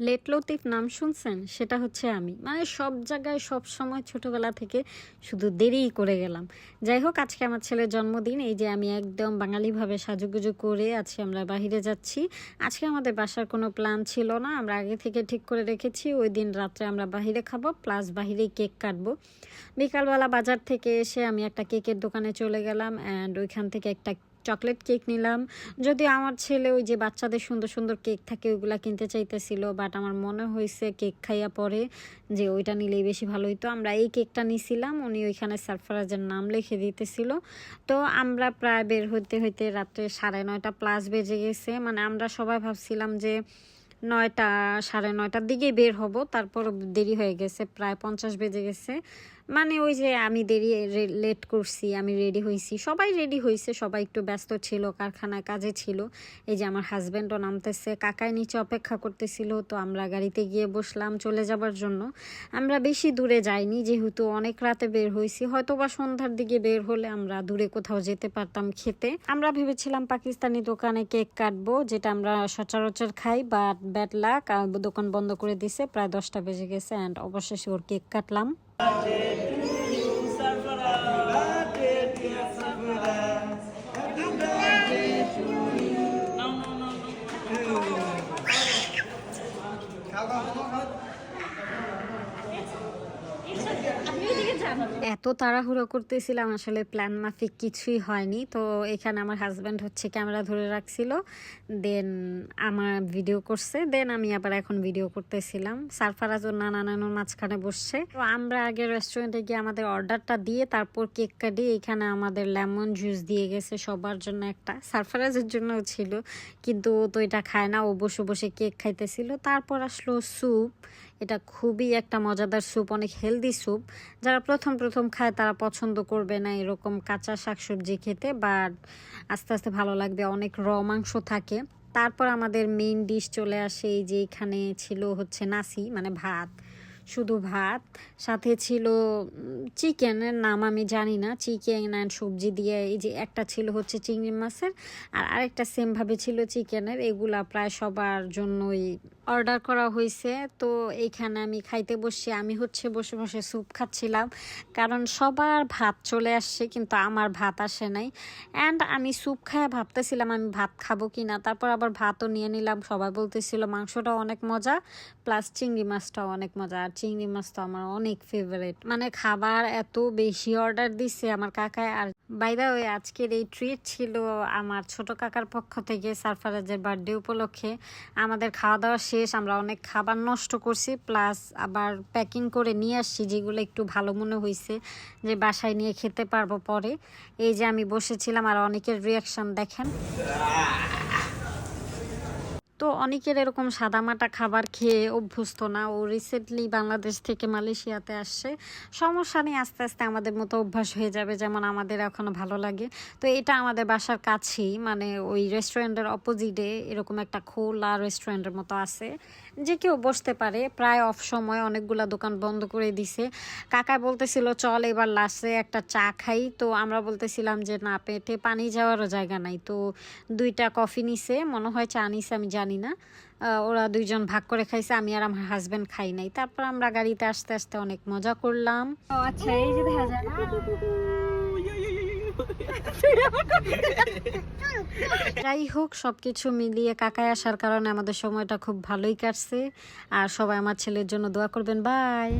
Late Latif নাম শুনছেন? সেটা হচ্ছে আমি। মানে সব জায়গায় সব সময় ছোটবেলা থেকে শুধু দেরিই করে গেলাম। যাই হোক, আজকে আমার ছেলের জন্মদিন। এই যে আমি একদম বাঙালিভাবে সাজুগুজু করে আজকে আমরা বাহিরে যাচ্ছি। আজকে আমাদের বাসার কোনো প্ল্যান ছিল না। আমরা আগে থেকে ঠিক করে রেখেছি। ওই দিন রাত্রে আমরা বাহিরে খাব প্লাস বাহিরেই কেক কাটবো। বিকালবেলা বাজার থেকে এসে আমি একটা কেকের দোকানে চলে গেলাম অ্যান্ড ওইখান থেকে একটা চকলেট কেক নিলাম। যদি আমার ছেলে ওই যে বাচ্চাদের সুন্দর সুন্দর কেক থাকে, ওইগুলা কিনতে চাইতেছিল বাট আমার মনে হয়েছে কেক খাইয়া পরে যে ওইটা নিলেই বেশি ভালো হইতো। আমরা এই কেকটা নিছিলাম, উনি ওইখানে সারফারাজের নাম লিখে দিতেছিল। তো আমরা প্রায় বের হইতে হইতে রাত্রে সাড়ে নয়টা প্লাস বেজে গেছে। মানে আমরা সবাই ভাবছিলাম যে নয়টা, সাড়ে নয়টার দিকে বের হব। তারপর দেরি হয়ে গেছে, প্রায় পঞ্চাশ বেজে গেছে। মানে ওই যে আমি দেরি লেট করছি, আমি রেডি হয়েছি সবাই রেডি হয়েছে সবাই একটু ব্যস্ত ছিল, কারখানায় কাজে ছিল। এই যে আমার হাজব্যান্ডও নামতেছে কাকায় নিচে অপেক্ষা করতেছিল, তো আমরা গাড়িতে গিয়ে বসলাম চলে যাবার জন্য। আমরা বেশি দূরে যাইনি, যেহেতু অনেক রাতে বের হয়েছি হয়তো বা সন্ধ্যার দিকে বের হলে আমরা দূরে কোথাও যেতে পারতাম খেতে। আমরা ভেবেছিলাম পাকিস্তানি দোকানে কেক কাটবো, যেটা আমরা সচরাচর খাই বাট ব্যাড লাক দোকান বন্ধ করে দিছে, প্রায় দশটা বেজে গেছে অ্যান্ড অবশেষে ওর কেক কাটলাম। Yeah. এত তাড়াহুড়ো করতেছিলাম, আসলে প্ল্যান মাফিক কিছুই হয়নি। তো এখানে আমার হাজব্যান্ড হচ্ছে ক্যামেরা ধরে রাখছিল দেন আমার ভিডিও করছে দেন আমি আবার এখন ভিডিও করতেছিলাম। সারফারাজ ও নানা মাঝখানে বসছে। তো আমরা আগে রেস্টুরেন্টে গিয়ে আমাদের অর্ডারটা দিয়ে তারপর কেক কাটি এখানে আমাদের লেমন জুস দিয়ে গেছে সবার জন্য একটা। সারফারাজের জন্যও ছিল, কিন্তু ও তো এটা খায় না, ও বসে বসে কেক খাইতেছিল। তারপর আসলো স্যুপ এটা খুবই একটা মজাদার স্যুপ, অনেক হেলদি স্যুপ। যারা প্রথম প্রথম খায় তারা পছন্দ করবে না এরকম কাঁচা শাকসবজি খেতে বা আস্তে আস্তে ভালো লাগবে, অনেক র মাংস থাকে। তারপর আমাদের মেইন ডিশ চলে আসে এই যে এখানে ছিল হচ্ছে নাসি মানে ভাত। শুধু ভাত, সাথে ছিল চিকেনের নাম আমি জানি না। চিকেন অ্যান্ড সবজি দিয়ে এই যে একটা ছিল হচ্ছে চিংড়ি মাছের, আর আরেকটা সেমভাবে ছিল চিকেনের এগুলা প্রায় সবার জন্যই অর্ডার করা হয়েছে তো এইখানে আমি খাইতে বসে আমি হচ্ছে বসে বসে স্যুপ খাচ্ছিলাম। কারণ সবার ভাত চলে আসছে, কিন্তু আমার ভাত আসে নাই। অ্যান্ড আমি স্যুপ খায় ভাবতেছিলাম আমি ভাত খাব কি না তারপর আবার ভাতও নিয়ে নিলাম। সবাই বলতেছিল মাংসটাও অনেক মজা প্লাস চিংড়ি মাছটাও অনেক মজা। আর চিংড়ি মাছ তো আমার অনেক ফেভারেট মানে খাবার এত বেশি অর্ডার দিছে আমার কাকায় আর বাইদা ওই আজকের এই ট্রিট ছিল আমার ছোট কাকার পক্ষ থেকে সারফারাজের বার্থডে উপলক্ষে। আমাদের খাওয়া দাওয়া শেষ, আমরা অনেক খাবার নষ্ট করছি প্লাস আবার প্যাকিং করে নিয়ে আসছি, যেগুলো একটু ভালো মনে হয়েছে যে বাসায় নিয়ে খেতে পারব পরে। এই যে আমি বসেছিলাম, আর অনেকের রিয়াকশন দেখেন। তো অনেকের এরকম সাদামাটা খাবার খেয়ে অভ্যস্ত না। ও রিসেন্টলি বাংলাদেশ থেকে মালয়েশিয়াতে আসছে। সমস্যা নেই আস্তে আস্তে আমাদের মতো অভ্যাস হয়ে যাবে যেমন আমাদের এখনও ভালো লাগে। তো এটা আমাদের বাসার কাছেই মানে ওই রেস্টুরেন্টের অপোজিটে এরকম একটা খোলা রেস্টুরেন্টের মতো আছে। যে কেউ বসতে পারে, প্রায় অফ সময় অনেকগুলা দোকান বন্ধ করে দিছে। কাকা বলতেছিল, চল এবার লাস্টে একটা চা খাই। তো আমরা বলতেছিলাম যে, না, পেটে পানি যাওয়ারও জায়গা নাই। তো দুইটা কফি নিছে, মনে হয় চা নিছে, আমি জানি না। ওরা দুইজন ভাগ করে খাইছে, আমি আর আমার হাজবেন্ড খাই নাই। তারপর আমরা গাড়িতে আসতে আসতে অনেক মজা করলাম। আচ্ছা এই যে দেখা যায় যাই হোক, সবকিছু মিলিয়ে কাকায় আসার কারণে আমাদের সময়টা খুব ভালোই কাটছে। আর সবাই আমার ছেলের জন্য দোয়া করবেন। বাই